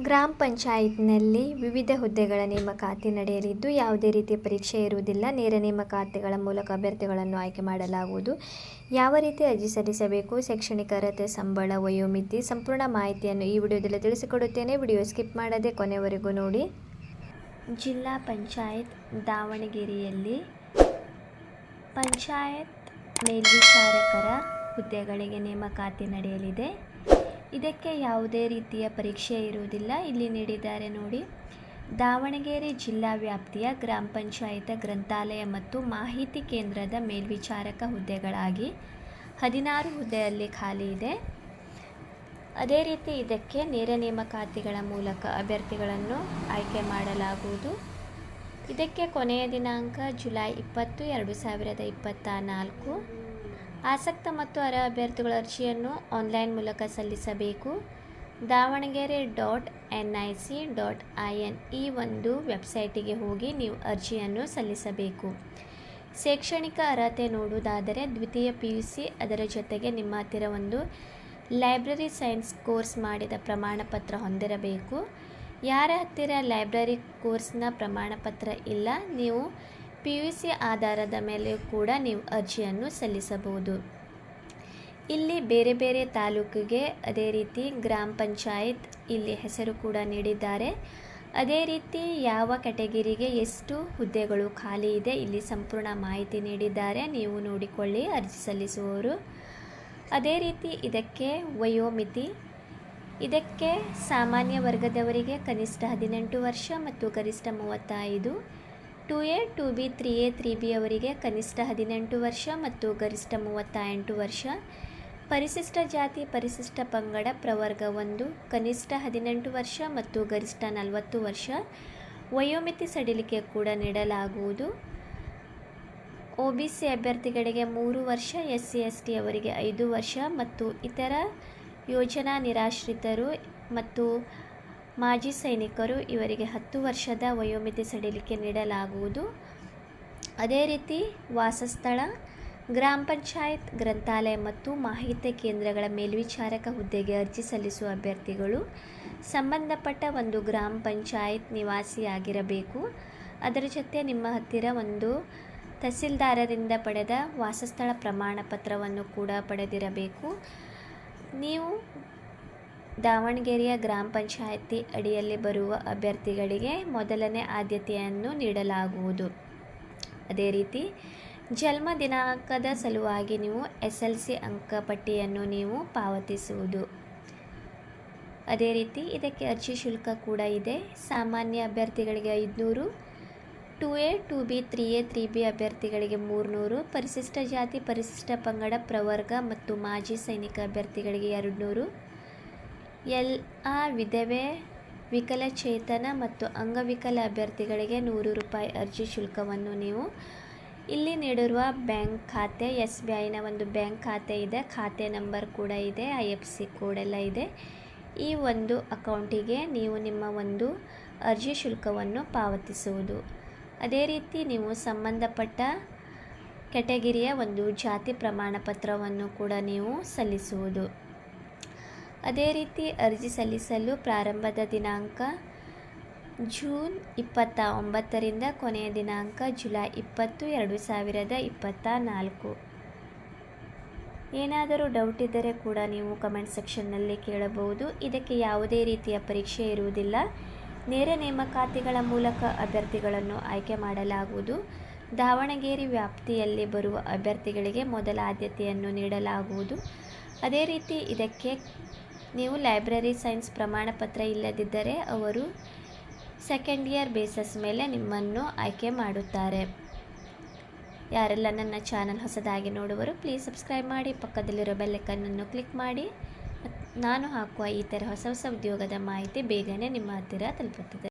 ಗ್ರಾಮ ಪಂಚಾಯತ್ನಲ್ಲಿ ವಿವಿಧ ಹುದ್ದೆಗಳ ನೇಮಕಾತಿ ನಡೆಯಲಿದ್ದು, ಯಾವುದೇ ರೀತಿಯ ಪರೀಕ್ಷೆ ಇರುವುದಿಲ್ಲ. ನೇರ ನೇಮಕಾತಿಗಳ ಮೂಲಕ ಅಭ್ಯರ್ಥಿಗಳನ್ನು ಆಯ್ಕೆ ಮಾಡಲಾಗುವುದು. ಯಾವ ರೀತಿ ಅರ್ಜಿ ಸಲ್ಲಿಸಬೇಕು, ಶೈಕ್ಷಣಿಕ ಅರ್ಹತೆ, ಸಂಬಳ, ವಯೋಮಿತಿ ಸಂಪೂರ್ಣ ಮಾಹಿತಿಯನ್ನು ಈ ವಿಡಿಯೋದಲ್ಲಿ ತಿಳಿಸಿಕೊಡುತ್ತೇನೆ. ವಿಡಿಯೋ ಸ್ಕಿಪ್ ಮಾಡದೆ ಕೊನೆವರೆಗೂ ನೋಡಿ. ಜಿಲ್ಲಾ ಪಂಚಾಯತ್ ದಾವಣಗೆರೆಯಲ್ಲಿ ಪಂಚಾಯತ್ ಮೇಲ್ವಿಚಾರಕರ ಹುದ್ದೆಗಳಿಗೆ ನೇಮಕಾತಿ ನಡೆಯಲಿದೆ. ಇದಕ್ಕೆ ಯಾವುದೇ ರೀತಿಯ ಪರೀಕ್ಷೆ ಇರುವುದಿಲ್ಲ. ಇಲ್ಲಿ ನೀಡಿದ್ದಾರೆ ನೋಡಿ. ದಾವಣಗೆರೆ ಜಿಲ್ಲಾ ವ್ಯಾಪ್ತಿಯ ಗ್ರಾಮ ಪಂಚಾಯತ, ಗ್ರಂಥಾಲಯ ಮತ್ತು ಮಾಹಿತಿ ಕೇಂದ್ರದ ಮೇಲ್ವಿಚಾರಕ ಹುದ್ದೆಗಳಾಗಿ ಹದಿನಾರು ಹುದ್ದೆಯಲ್ಲಿ ಖಾಲಿ ಇದೆ. ಅದೇ ರೀತಿ ಇದಕ್ಕೆ ನೇರ ನೇಮಕಾತಿಗಳ ಮೂಲಕ ಅಭ್ಯರ್ಥಿಗಳನ್ನು ಆಯ್ಕೆ ಮಾಡಲಾಗುವುದು. ಇದಕ್ಕೆ ಕೊನೆಯ ದಿನಾಂಕ ಜುಲೈ ಇಪ್ಪತ್ತು, ಎರಡು ಸಾವಿರದ ಇಪ್ಪತ್ತ ನಾಲ್ಕು. ಆಸಕ್ತ ಮತ್ತು ಅರ್ಹ ಅಭ್ಯರ್ಥಿಗಳ ಅರ್ಜಿಯನ್ನು ಆನ್ಲೈನ್ ಮೂಲಕ ಸಲ್ಲಿಸಬೇಕು. Davanagere dot N I C dot I N ಈ ಒಂದು ವೆಬ್ಸೈಟಿಗೆ ಹೋಗಿ ನೀವು ಅರ್ಜಿಯನ್ನು ಸಲ್ಲಿಸಬೇಕು. ಶೈಕ್ಷಣಿಕ ಅರ್ಹತೆ ನೋಡುವುದಾದರೆ ದ್ವಿತೀಯ ಪಿ ಯು ಸಿ ಅದರ ಜೊತೆಗೆ ನಿಮ್ಮ ಹತ್ತಿರ ಒಂದು ಲೈಬ್ರರಿ ಸೈನ್ಸ್ ಕೋರ್ಸ್ ಮಾಡಿದ ಪ್ರಮಾಣಪತ್ರ ಹೊಂದಿರಬೇಕು. ಯಾರ ಹತ್ತಿರ ಲೈಬ್ರರಿ ಕೋರ್ಸ್ನ ಪ್ರಮಾಣಪತ್ರ ಇಲ್ಲ, ನೀವು ಪಿ ಯು ಸಿ ಆಧಾರದ ಮೇಲೆ ಕೂಡ ನೀವು ಅರ್ಜಿಯನ್ನು ಸಲ್ಲಿಸಬಹುದು. ಇಲ್ಲಿ ಬೇರೆ ಬೇರೆ ತಾಲೂಕಿಗೆ ಅದೇ ರೀತಿ ಗ್ರಾಮ ಪಂಚಾಯತ್ ಇಲ್ಲಿ ಹೆಸರು ಕೂಡ ನೀಡಿದ್ದಾರೆ. ಅದೇ ರೀತಿ ಯಾವ ಕೆಟಗಿರಿಗೆ ಎಷ್ಟು ಹುದ್ದೆಗಳು ಖಾಲಿ ಇದೆ ಇಲ್ಲಿ ಸಂಪೂರ್ಣ ಮಾಹಿತಿ ನೀಡಿದ್ದಾರೆ. ನೀವು ನೋಡಿಕೊಳ್ಳಿ, ಅರ್ಜಿ ಸಲ್ಲಿಸುವವರು. ಅದೇ ರೀತಿ ಇದಕ್ಕೆ ವಯೋಮಿತಿ. ಇದಕ್ಕೆ ಸಾಮಾನ್ಯ ವರ್ಗದವರಿಗೆ ಕನಿಷ್ಠ ಹದಿನೆಂಟು ವರ್ಷ ಮತ್ತು ಗರಿಷ್ಠ ಮೂವತ್ತೈದು. Two A, two B, three A, three B ಅವರಿಗೆ ಕನಿಷ್ಠ ಹದಿನೆಂಟು ವರ್ಷ ಮತ್ತು ಗರಿಷ್ಠ ಮೂವತ್ತ ಎಂಟು ವರ್ಷ. ಪರಿಶಿಷ್ಟ ಜಾತಿ, ಪರಿಶಿಷ್ಟ ಪಂಗಡ, ಪ್ರವರ್ಗ ಒಂದು, ಕನಿಷ್ಠ ಹದಿನೆಂಟು ವರ್ಷ ಮತ್ತು ಗರಿಷ್ಠ ನಲವತ್ತು ವರ್ಷ. ವಯೋಮಿತಿ ಸಡಿಲಿಕೆ ಕೂಡ ನೀಡಲಾಗುವುದು. ಒ ಬಿ ಸಿ ಅಭ್ಯರ್ಥಿಗಳಿಗೆ ಮೂರು ವರ್ಷ, ಎಸ್ ಸಿ, ಎಸ್ ಟಿ ಅವರಿಗೆ ಐದು ವರ್ಷ ಮತ್ತು ಇತರ ಯೋಜನಾ ನಿರಾಶ್ರಿತರು ಮತ್ತು ಮಾಜಿ ಸೈನಿಕರು ಇವರಿಗೆ ಹತ್ತು ವರ್ಷದ ವಯೋಮಿತಿ ಸಡಿಲಿಕೆ ನೀಡಲಾಗುವುದು. ಅದೇ ರೀತಿ ವಾಸಸ್ಥಳ, ಗ್ರಾಮ ಪಂಚಾಯತ್, ಗ್ರಂಥಾಲಯ ಮತ್ತು ಮಾಹಿತಿ ಕೇಂದ್ರಗಳ ಮೇಲ್ವಿಚಾರಕ ಹುದ್ದೆಗೆ ಅರ್ಜಿ ಸಲ್ಲಿಸುವ ಅಭ್ಯರ್ಥಿಗಳು ಸಂಬಂಧಪಟ್ಟ ಒಂದು ಗ್ರಾಮ ಪಂಚಾಯತ್ ನಿವಾಸಿಯಾಗಿರಬೇಕು. ಅದರ ಜೊತೆ ನಿಮ್ಮ ಹತ್ತಿರ ಒಂದು ತಹಸೀಲ್ದಾರರಿಂದ ಪಡೆದ ವಾಸಸ್ಥಳ ಪ್ರಮಾಣ ಪತ್ರವನ್ನು ಕೂಡ ಪಡೆದಿರಬೇಕು. ನೀವು ದಾವಣಗೆರೆಯ ಗ್ರಾಮ ಪಂಚಾಯಿತಿ ಅಡಿಯಲ್ಲಿ ಬರುವ ಅಭ್ಯರ್ಥಿಗಳಿಗೆ ಮೊದಲನೇ ಆದ್ಯತೆಯನ್ನು ನೀಡಲಾಗುವುದು. ಅದೇ ರೀತಿ, ಜನ್ಮ ದಿನಾಂಕದ ಸಲುವಾಗಿ ನೀವು ಎಸ್ ಎಲ್ ಸಿ ಅಂಕಪಟ್ಟಿಯನ್ನು ನೀವು ಪಾವತಿಸುವುದು. ಅದೇ ರೀತಿ, ಇದಕ್ಕೆ ಅರ್ಜಿ ಶುಲ್ಕ ಕೂಡ ಇದೆ. ಸಾಮಾನ್ಯ ಅಭ್ಯರ್ಥಿಗಳಿಗೆ ಐದುನೂರು, two A, two B, three A, three B ಅಭ್ಯರ್ಥಿಗಳಿಗೆ ಮೂರುನೂರು, ಪರಿಶಿಷ್ಟ ಜಾತಿ, ಪರಿಶಿಷ್ಟ ಪಂಗಡ, ಪ್ರವರ್ಗ ಮತ್ತು ಮಾಜಿ ಸೈನಿಕ ಅಭ್ಯರ್ಥಿಗಳಿಗೆ ಎರಡು ನೂರು ಎಲ್ ಆ ವಿಧವೆ ವಿಕಲಚೇತನ ಮತ್ತು ಅಂಗವಿಕಲ ಅಭ್ಯರ್ಥಿಗಳಿಗೆ ನೂರು ರೂಪಾಯಿ ಅರ್ಜಿ ಶುಲ್ಕವನ್ನು ನೀವು ಇಲ್ಲಿ ನೀಡಿರುವ ಬ್ಯಾಂಕ್ ಖಾತೆ, ಎಸ್ ಬಿ ಐನ ಒಂದು ಬ್ಯಾಂಕ್ ಖಾತೆ ಇದೆ. ಖಾತೆ ನಂಬರ್ ಕೂಡ ಇದೆ. ಐ ಎಫ್ ಸಿ ಕೋಡೆಲ್ಲ ಇದೆ. ಈ ಒಂದು ಅಕೌಂಟಿಗೆ ನೀವು ನಿಮ್ಮ ಒಂದು ಅರ್ಜಿ ಶುಲ್ಕವನ್ನು ಪಾವತಿಸುವುದು. ಅದೇ ರೀತಿ ನೀವು ಸಂಬಂಧಪಟ್ಟ ಕೆಟಗಿರಿಯ ಒಂದು ಜಾತಿ ಪ್ರಮಾಣ ಪತ್ರವನ್ನು ಕೂಡ ನೀವು ಸಲ್ಲಿಸುವುದು. ಅದೇ ರೀತಿ ಅರ್ಜಿ ಸಲ್ಲಿಸಲು ಪ್ರಾರಂಭದ ದಿನಾಂಕ ಜೂನ್ ಇಪ್ಪತ್ತ ಒಂಬತ್ತರಿಂದ ಕೊನೆಯ ದಿನಾಂಕ ಜುಲೈ ಇಪ್ಪತ್ತು, ಎರಡು ಸಾವಿರದ ಇಪ್ಪತ್ತ ನಾಲ್ಕು. ಏನಾದರೂ ಡೌಟ್ ಇದ್ದರೆ ಕೂಡ ನೀವು ಕಮೆಂಟ್ ಸೆಕ್ಷನ್ನಲ್ಲಿ ಕೇಳಬಹುದು. ಇದಕ್ಕೆ ಯಾವುದೇ ರೀತಿಯ ಪರೀಕ್ಷೆ ಇರುವುದಿಲ್ಲ. ನೇರ ನೇಮಕಾತಿಗಳ ಮೂಲಕ ಅಭ್ಯರ್ಥಿಗಳನ್ನು ಆಯ್ಕೆ ಮಾಡಲಾಗುವುದು. ದಾವಣಗೆರೆ ವ್ಯಾಪ್ತಿಯಲ್ಲಿ ಬರುವ ಅಭ್ಯರ್ಥಿಗಳಿಗೆ ಮೊದಲ ಆದ್ಯತೆಯನ್ನು ನೀಡಲಾಗುವುದು. ಅದೇ ರೀತಿ ಇದಕ್ಕೆ ನೀವು ಲೈಬ್ರರಿ ಸೈನ್ಸ್ ಪ್ರಮಾಣಪತ್ರ ಇಲ್ಲದಿದ್ದರೆ ಅವರು ಸೆಕೆಂಡ್ ಇಯರ್ ಬೇಸಸ್ ಮೇಲೆ ನಿಮ್ಮನ್ನು ಆಯ್ಕೆ ಮಾಡುತ್ತಾರೆ. ಯಾರೆಲ್ಲ ನನ್ನ ಚಾನಲ್ ಹೊಸದಾಗಿ ನೋಡುವರು, ಪ್ಲೀಸ್ ಸಬ್ಸ್ಕ್ರೈಬ್ ಮಾಡಿ, ಪಕ್ಕದಲ್ಲಿರೋ ಬೆಲ್ಲೈಕನ್ನನ್ನು ಕ್ಲಿಕ್ ಮಾಡಿ. ನಾನು ಹಾಕುವ ಈ ಥರ ಹೊಸ ಹೊಸ ಉದ್ಯೋಗದ ಮಾಹಿತಿ ಬೇಗನೆ ನಿಮ್ಮ ಹತ್ತಿರ ತಲುಪುತ್ತದೆ.